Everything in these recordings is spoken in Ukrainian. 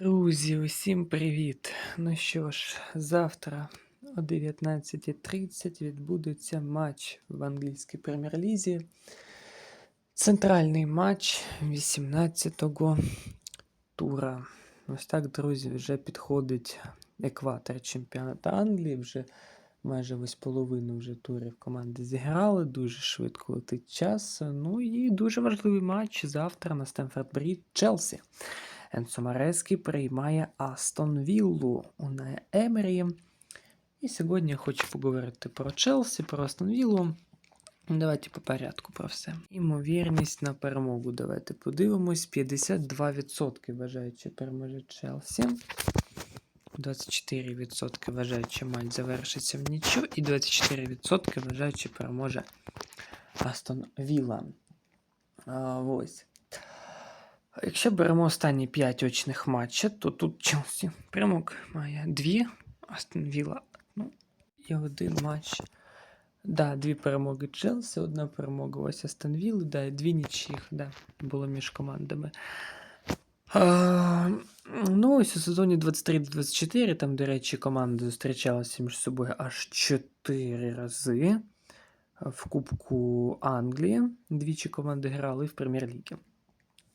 Друзі, усім привіт! Ну що ж, завтра о 19.30 відбудеться матч в англійській прем'єр-лізі. Центральний матч 18-го тура. Ось так, друзі, вже підходить екватор чемпіонату Англії. Вже майже ось половину вже турів команди зіграли. Дуже швидко летить час. Ну і дуже важливий матч завтра на Стемфорд Брід Челсі. Енсо Мареський приймає Астон Віллу у Емері. І сьогодні я хочу поговорити про Челсі, про Астон Віллу. Давайте по порядку про все. Імовірність на перемогу. Давайте подивимось. 52% вважають, що переможе Челсі. 24% вважають, що матч завершиться в нічу. І 24% вважають, що переможе Астон Вілла. Ось. Якщо беремо останні 5 очних матчів, то тут Челсі прямок має 2, Астон Вілла ну, і один матч. Да, дві перемоги Челсі, одна перемога ось Астон Вілли, да, і дві нічих, да, було між командами. А, ну, ось у сезоні 23-24, там, до речі, команди зустрічалися між собою аж 4 рази. В Кубку Англії двічі команди грали в прем'єр-лігі.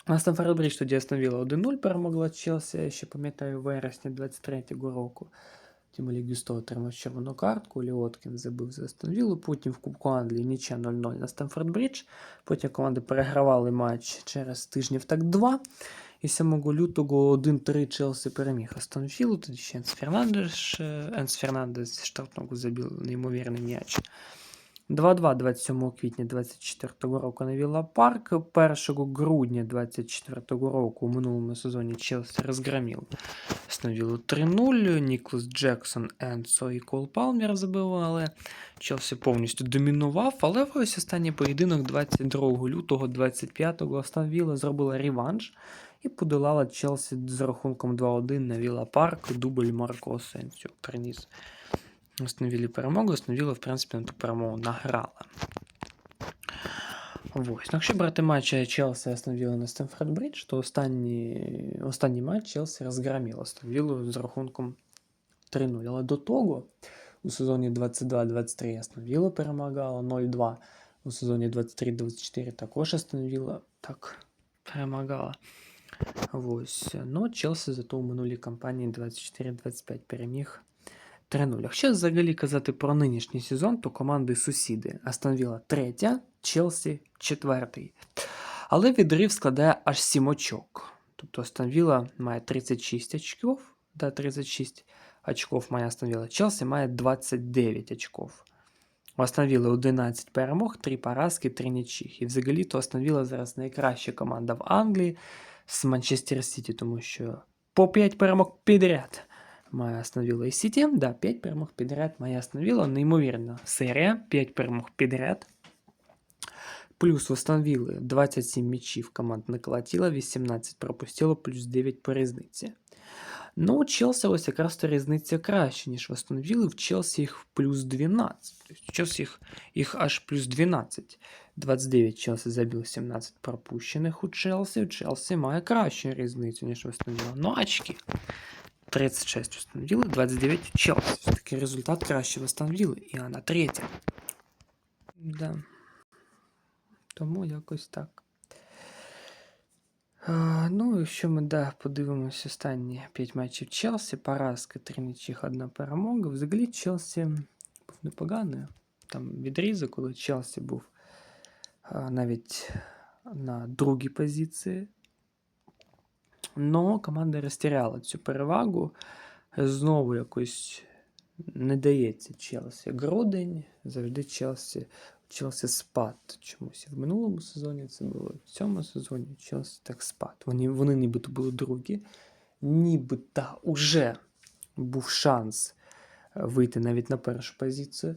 На Стамфорд Бридж тоді остановила 1-0, перемогла Челсі, я ще пам'ятаю, в вересні 23-го року. Тим Гюсто отримав червону картку, Ліоткін забив за Астон потім в Кубку Англії нічя 0-0 на Стамфорд Бридж. Потім команди перегравали матч через тижнів так два. І 7 лютого 1-3 Челсі переміг Астон Віллу, тоді ще Енс Фернандес, Енс Фернандес штрафного забив неймовірний м'яч. 2-2 27 квітня 2024 року на Вілла Парк. 1 грудня 2024 року у минулому сезоні Челсі розгромив Становілу 3-0. Ніклас Джексон, Енсо і Кол Палмер забивали. Челсі повністю домінував, але ось останній поєдинок 22 лютого 25-го Астон Вілла зробила реванш і подолала Челсі з рахунком 2-1 на Вілла Парк. Дубль Марко Сенсіо приніс. Остановили перемогу, остановили, в принципі, на ту перемогу награла. Ось. Ну, Якщо брати матч Челсі остановили на Стемфорд Бридж, то останній останній матч Челсі розгромив остановили з рахунком 3-0. Але до того у сезоні 22-23 остановила перемагала 0-2. У сезоні 23-24 також остановила так перемагала. Ось. Ну, Челсі зато у минулій кампанії 24-25 переміг 3-0. Якщо взагалі казати про нинішній сезон, то команди сусіди Астон Вілла третя, Челсі четвертий. Але відрив складає аж 7 очок. Тобто Астон Вілла має 36 очків, да, 36 очков має Астон Вілла. Челсі має 29 очков. У Астон 11 перемог, 3 поразки, 3 нічих. І взагалі то Астон Вілла зараз найкраща команда в Англії з Манчестер Сіті, тому що по 5 перемог підряд має остановила і Сіті. Да, 5 перемог підряд має остановила. Неймовірна серія. 5 перемог підряд. Плюс встановили 27 м'ячів команд не колотила, 18 пропустило, плюс 9 по різниці. Ну, Челсі ось якраз то різниця краще, ніж встановили. В Челсі їх плюс 12. Тобто в Челсі їх, їх аж плюс 12. 29 Челсі забив 17 пропущених у Челсі. У Челсі має кращу різницю, ніж встановили. Ну, очки. 36 установили, 29 Челси. Все-таки результат краще восстановили. І вона третя. Да. Тому якось так. А, ну, якщо ми да, подивимося останні 5 матчів Челсі, поразка, 3 нічих, одна перемога. Взагалі Челсі був непоганий. Там відрізок, коли Челсі був а, навіть на другій позиції. Но команда розтіряла цю перевагу. Знову якось не дається Челсі. Грудень завжди Челсі. Челсі спад чомусь. В минулому сезоні це було в цьому сезоні Челсі так спад. Вони вони нібито були другі, нібито вже був шанс вийти навіть на першу позицію.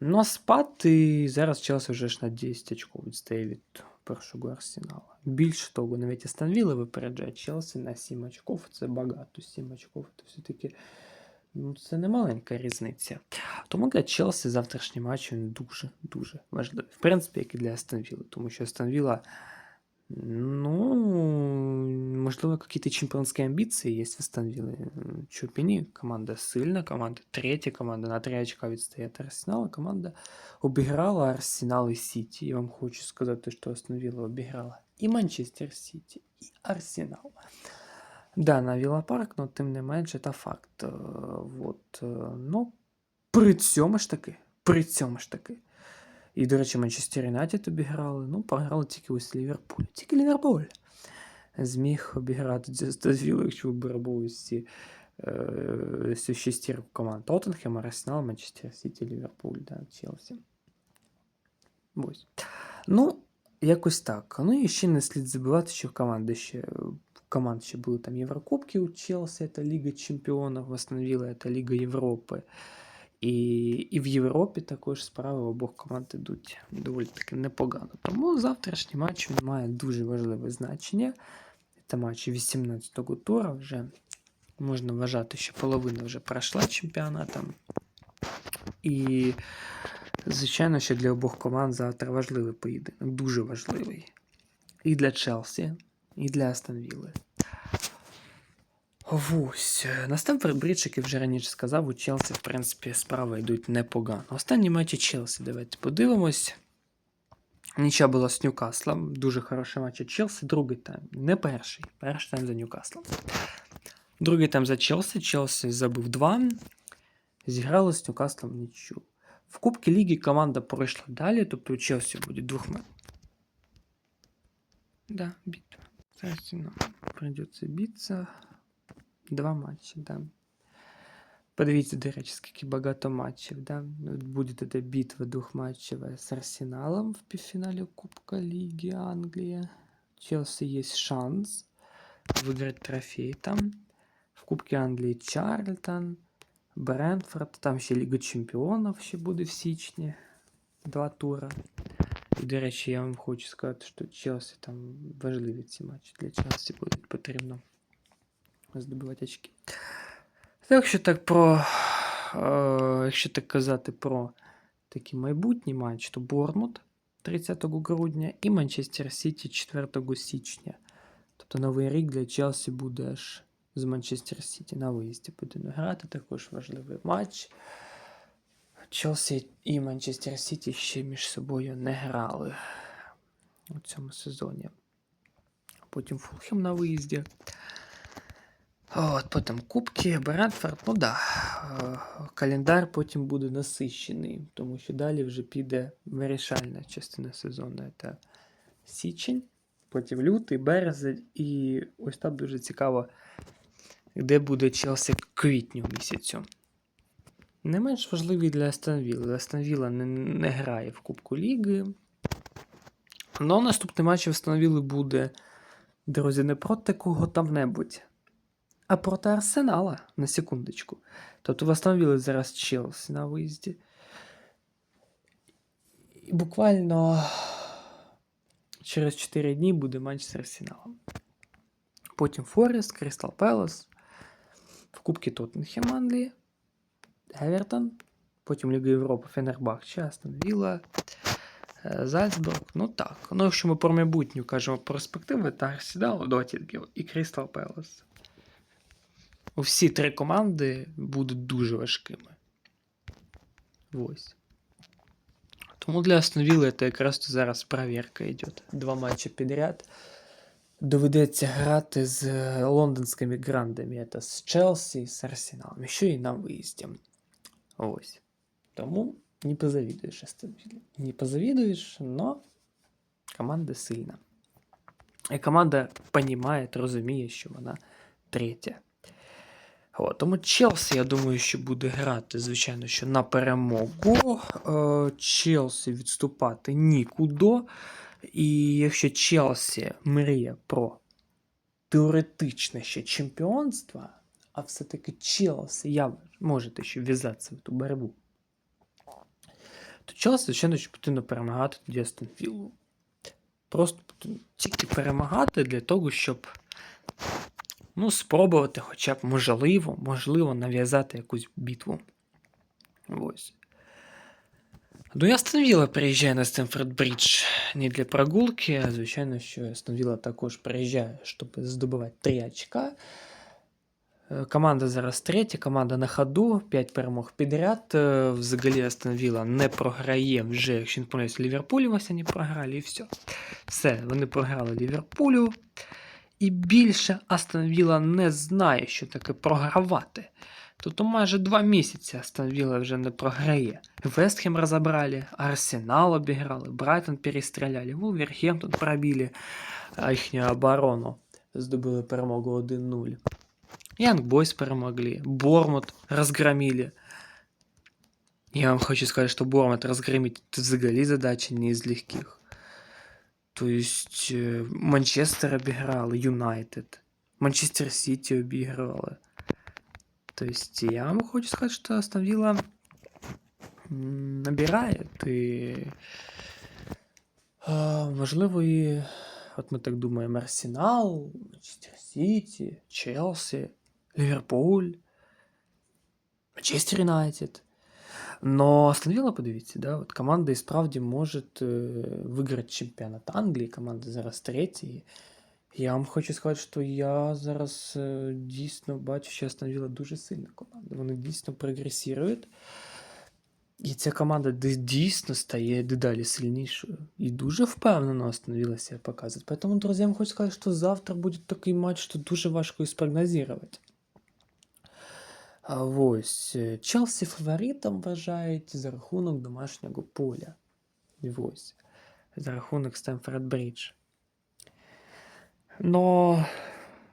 Ну, спад, і зараз Челсі вже ж на 10 очков відстає від першого арсенала. Більше того, навіть Астон випереджає Челсі на 7 очков. Це багато 7 очков. Це все-таки ну, це не маленька різниця. Тому для Челсі завтрашній матч він дуже-дуже важливий. В принципі, як і для Астон тому що Астон Ну, можливо, какие-то чемпионские амбиции есть в Астон Виллы. М, Чё б и ні. Команда сильна, команда третя, команда на 3 очка відстає від Арсенала. Команда обіграла Арсенал і Сіті. Я вам хочу сказати, що Астон Вилла обіграла і Манчестер Сіті, і Арсенал. Да, на Вілла Парк, але тим не менше, та факт. Е, Вот, е, ну, при цьому ж таки, при цьому ж таки. І, до речі, Манчестер Юнайтед обіграли. Ну, програли тільки ось Ліверпуль. Тільки Ліверпуль зміг обіграти Віллу, якщо виберемо ось ці е, цю шестірку команд. Тоттенхем, Арсенал, Манчестер Сіті, Ліверпуль, да, Челсі. Ось. Ну, якось так. Ну і ще не слід забувати, що команди ще команд ще були там Єврокубки у Челсі, це Ліга Чемпіонів, встановили це Ліга Європи. І, і в Європі також справи обох команд ідуть доволі таки непогано. Тому завтрашній матч він має дуже важливе значення. Це матч 18-го тура вже. Можна вважати, що половина вже пройшла чемпіонатом. І, звичайно, що для обох команд завтра важливий поєдинок, дуже важливий. І для Челсі, і для Астон Ось. Настав бридж, як я вже раніше сказав, у Челсі, в принципі, справи йдуть непогано. Останні матчі Челсі, давайте подивимось. Нічия була з Ньюкаслом. Дуже хороший матч у Челсі. Другий тайм. Не перший. Перший тайм за Ньюкаслом. Другий тайм за Челсі. Челсі забив 2. Зіграли з Ньюкаслом нічю. В Кубці Ліги команда пройшла далі, тобто у Челсі буде двох матчів. Да, битва. Зараз ну, придеться битися. Два матчі, да. Подивіться, до речі, скільки багато матчів, да. От Буде тоді битва двохматчева з Арсеналом в півфіналі Кубка Ліги Англія. Челсі є шанс виграти трофей там. В Кубці Англії Чарльтон, Брентфорд, там ще Ліга Чемпіонів ще буде в січні. Два тура. І, до речі, я вам хочу сказати, що Челсі там важливі ці матчі. Для Челсі буде потрібно Здобувати очки. Так що так про. Е, якщо так казати про такий майбутній матч, то Борнмут 30 грудня і Манчестер Сіті 4 січня. Тобто новий рік для Челсі буде аж з Манчестер Сіті на виїзді будемо грати. Також важливий матч. Челсі і Манчестер Сіті ще між собою не грали у цьому сезоні. Потім Фулхем на виїзді. От, потім Кубки, Брентфорд, ну да. е, Календар потім буде насищений, тому що далі вже піде вирішальна частина сезону. Це січень, потім лютий, березень, і ось там дуже цікаво, де буде Челсі квітню місяцю. Не менш важливий для Астон Вілли. Астон не, не грає в Кубку Ліги. Но наступний матч Астон Вілли буде, друзі, не проти кого там-небудь, а проти Арсенала на секундочку. Тобто в Астон зараз Челсі на виїзді. І буквально через 4 дні буде матч з Арсеналом. Потім Форест, Кристал Пелос, в Кубці Тоттенхем Англії. Евертон, потім Ліга Європи, Фенербахче, Астон Вілла, е, Зальцбург. Ну так. Ну, якщо ми про майбутню кажемо перспективи, то Арсенал, Дотінгів і Крістал Пелес. Всі три команди будуть дуже важкими. Ось. Тому для Астон Вілли це якраз зараз перевірка йде. Два матчі підряд. Доведеться грати з е, лондонськими грандами. Це з Челсі з Арсеналом. Ще і на виїзді. Ось. Тому не позавидуєш Астон Віллі. Не позавидуєш, но команда сильна. І команда розуміє, розуміє, що вона третя. От, тому Челсі, я думаю, що буде грати, звичайно, що на перемогу. Е, Челсі відступати нікуди. І якщо Челсі мріє про теоретичне ще чемпіонство, а все-таки Челсі я можете ще вв'язатися в ту боротьбу, то Челсі, звичайно, що потрібно перемагати тоді Астон Просто тільки перемагати для того, щоб ну, спробувати хоча б можливо, можливо нав'язати якусь битву. Ось. Ну, і Астон Вілла приїжджає на Стемфорд Брідж не для прогулки, а звичайно, що Астанвіла також приїжджає, щоб здобувати 3 очка. Е, Команда зараз третя, команда на ходу, 5 перемог підряд. Е, Взагалі Астон Вілла не програє вже, якщо не помиляюсь, Ліверпулю ось вони програли і все. Все, вони програли Ліверпулю. І більше Астон Вілла не знає, що таке програвати. Тобто майже два місяці Астон вже не програє. Вестхем розібрали, Арсенал обіграли, Брайтон перестріляли, Вулверхемптон пробили їхню оборону. Здобули перемогу 1-0. Янг Бойс перемогли, Бормут разгромили. Я вам хочу сказать, что Бормут разгромить это взагалі задача не из легких. То есть э, Манчестер обіграли, Юнайтед, Манчестер обіграли. То есть я вам хочу сказать, что Астон набирает і можливо і от ми так думаємо, Арсенал, Манчестер Сіті, Челсі, Ліверпуль, Манчестер Юнайтед. Но Астон Вилла, подивіться, да, от команда і справді може е, виграти чемпіонат Англії, команда зараз третя. І Я вам хочу сказати, що я зараз е, дійсно бачу, що Астон Вилла дуже сильна команда. Вони дійсно прогресують. І ця команда ди- дійсно стає дедалі сильнішою. І дуже впевнено Астон себе показує. Поэтому, друзі, я вам хочу сказати, що завтра буде такий матч, що дуже важко і спрогнозувати. Ось е, Челсі фаворитом вважають за рахунок домашнього поля. Ось. За рахунок Стемфорд Бридж. Но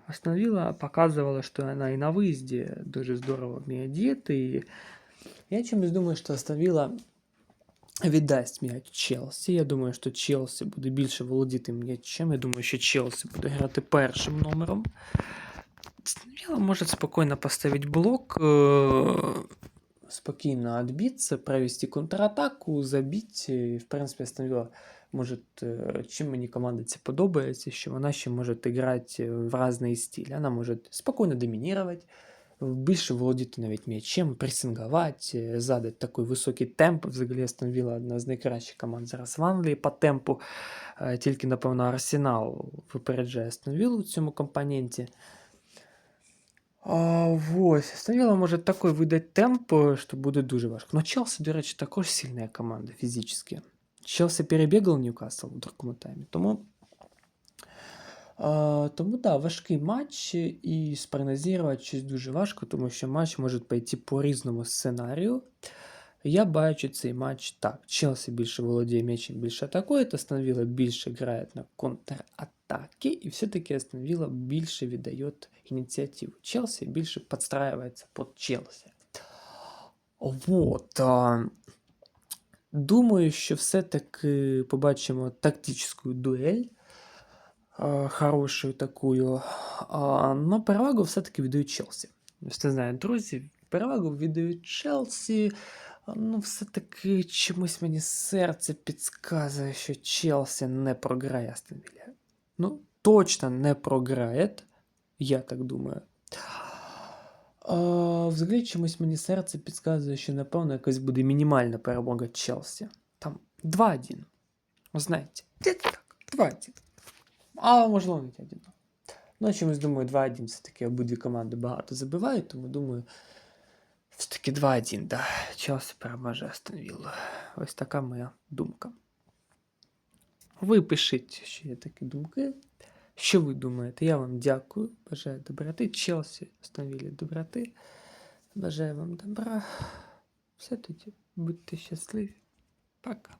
Астон Вилла показывала, что она и на выезде дуже здорово вміє діяти. І я чомусь думаю, що Астон Вилла віддасть м'яч Челсі. Я думаю, що Челсі буде більше володіти м'ячем. Я думаю, що Челсі буде грати першим номером. Астон Вилла може спокійно поставити блок, э, спокійно відбитися, провести контратаку, забити. І, в принципі, Астон Вилла може, е, чим мені команда ця подобається, що вона ще може грати в різний стиль. Вона може спокійно домінувати, більше володіти навіть м'ячем, пресингувати, е, задати такий високий темп. Взагалі Астон Вілла одна з найкращих команд зараз в Англії по темпу. Е, Тільки, напевно, Арсенал випереджає Астон Віллу в цьому компоненті. А, ось, Астон Вілла може такий видати темп, е, що буде дуже важко. Ну, Челсі, до речі, також сильна команда фізично. Челсі перебігав Ньюкасл у другому таймі. Тому, а, тому да, важкий матч і спрогнозувати щось дуже важко, тому що матч може пойти по різному сценарію. Я бачу цей матч так. Челсі більше володіє м'ячем, більше атакує, Астон Вілла більше грає на Контратаки, і все-таки Астон Вілла більше віддає ініціативу. Челсі більше підстраюється під Челсі. Вот. Думаю, що все-таки побачимо тактичну дуель. таку. А, Но перевагу все-таки віддають Челсі. Не знаю, друзі, перевагу віддають Челсі. Ну, все-таки чомусь мені серце підказує, що Челсі не програє Астон Віллі. Ну, точно не програє. Я так думаю. А, взагалі, чомусь мені серце підказує, що, напевно, якась буде мінімальна перемога Челсі. Там 2-1. Ви знаєте, так, 2-1. А можливо, навіть 1. Ну, чомусь думаю, 2-1 все-таки обидві команди багато забивають, тому думаю, все-таки 2-1, да. Челсі переможе Астон Вілла. Ось така моя думка. Ви пишіть, що є такі думки. Що ви думаєте? Я вам дякую. Бажаю доброти. Челсі становілі доброти. Бажаю вам добра. Все тоді. Будьте щасливі. Пока.